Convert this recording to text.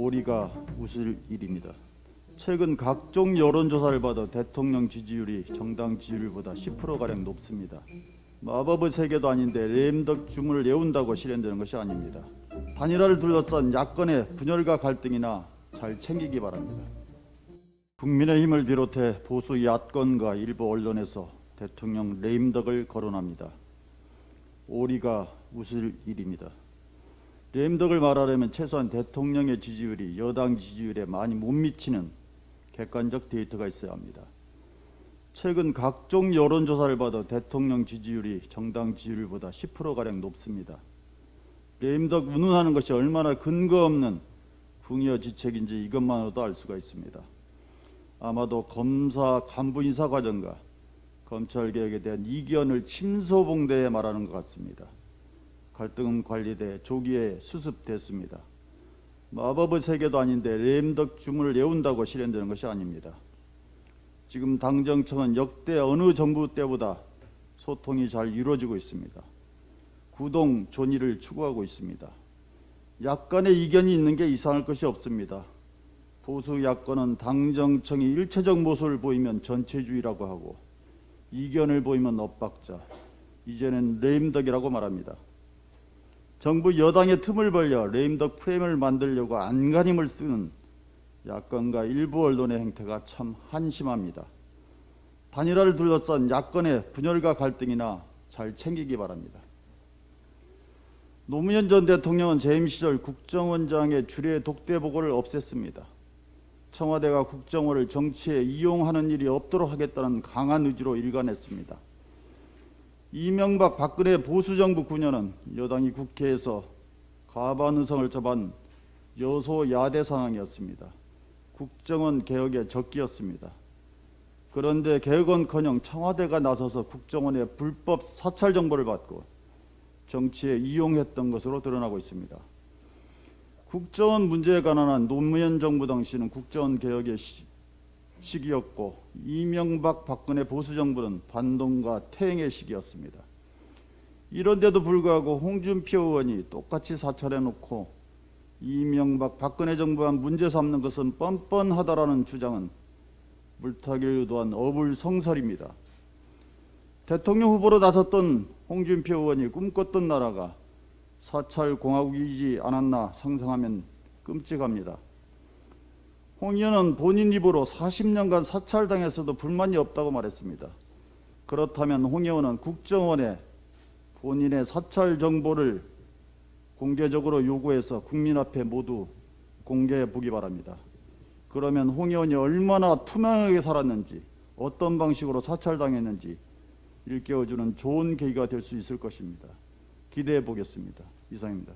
오리가 웃을 일입니다. 최근 각종 여론조사를 받아 대통령 지지율이 정당 지지율보다 10%가량 높습니다. 마법의 세계도 아닌데 램덕 주문을 외운다고 실현되는 것이 아닙니다. 단일화를 둘러싼 야권의 분열과 갈등이나 잘 챙기기 바랍니다. 국민의힘을 비롯해 보수 야권과 일부 언론에서 대통령 레임덕을 거론합니다. 오리가 웃을 일입니다. 레임덕을 말하려면 최소한 대통령의 지지율이 여당 지지율에 많이 못 미치는 객관적 데이터가 있어야 합니다. 최근 각종 여론조사를 받아 대통령 지지율이 정당 지지율보다 10%가량 높습니다. 레임덕 운운하는 것이 얼마나 근거 없는 궁여지책인지 이것만으로도 알 수가 있습니다. 아마도 검사 간부 인사 과정과 검찰 개혁에 대한 이견을 침소봉대에 말하는 것 같습니다. 갈등 관리돼 조기에 수습됐습니다. 마법의 세계도 아닌데 램덕 주문을 외운다고 실현되는 것이 아닙니다. 지금 당정청은 역대 어느 정부 때보다 소통이 잘 이루어지고 있습니다. 구동 존의를 추구하고 있습니다. 약간의 이견이 있는 게 이상할 것이 없습니다. 보수 야권은 당정청이 일체적 모습을 보이면 전체주의라고 하고 이견을 보이면 엇박자, 이제는 레임덕이라고 말합니다. 정부 여당의 틈을 벌려 레임덕 프레임을 만들려고 안간힘을 쓰는 야권과 일부 언론의 행태가 참 한심합니다. 단일화를 둘러싼 야권의 분열과 갈등이나 잘 챙기기 바랍니다. 노무현 전 대통령은 재임 시절 국정원장의 주례 독대 보고를 없앴습니다. 청와대가 국정원을 정치에 이용하는 일이 없도록 하겠다는 강한 의지로 일관했습니다. 이명박 박근혜 보수정부 9년은 여당이 국회에서 과반 의석을 접한 여소야대 상황이었습니다. 국정원 개혁의 적기였습니다. 그런데 개혁은커녕 청와대가 나서서 국정원의 불법 사찰 정보를 받고 정치에 이용했던 것으로 드러나고 있습니다. 국정원 문제에 관한 노무현 정부 당시는 국정원 개혁의 시, 시기였고 이명박 박근혜 보수 정부는 반동과 퇴행의 시기였습니다. 이런데도 불구하고 홍준표 의원이 똑같이 사찰해 놓고 이명박 박근혜 정부와 문제 삼는 것은 뻔뻔하다라는 주장은 물타기를 의도한 어불성설입니다. 대통령 후보로 나섰던 홍준표 의원이 꿈꿨던 나라가 사찰 공화국이지 않았나 상상하면 끔찍합니다. 홍 의원은 본인 입으로 40년간 사찰당했어도 불만이 없다고 말했습니다. 그렇다면 홍 의원은 국정원에 본인의 사찰 정보를 공개적으로 요구해서 국민 앞에 모두 공개해 보기 바랍니다. 그러면 홍 의원이 얼마나 투명하게 살았는지 어떤 방식으로 사찰당했는지 일깨워주는 좋은 계기가 될 수 있을 것입니다. 기대해 보겠습니다. 이상입니다.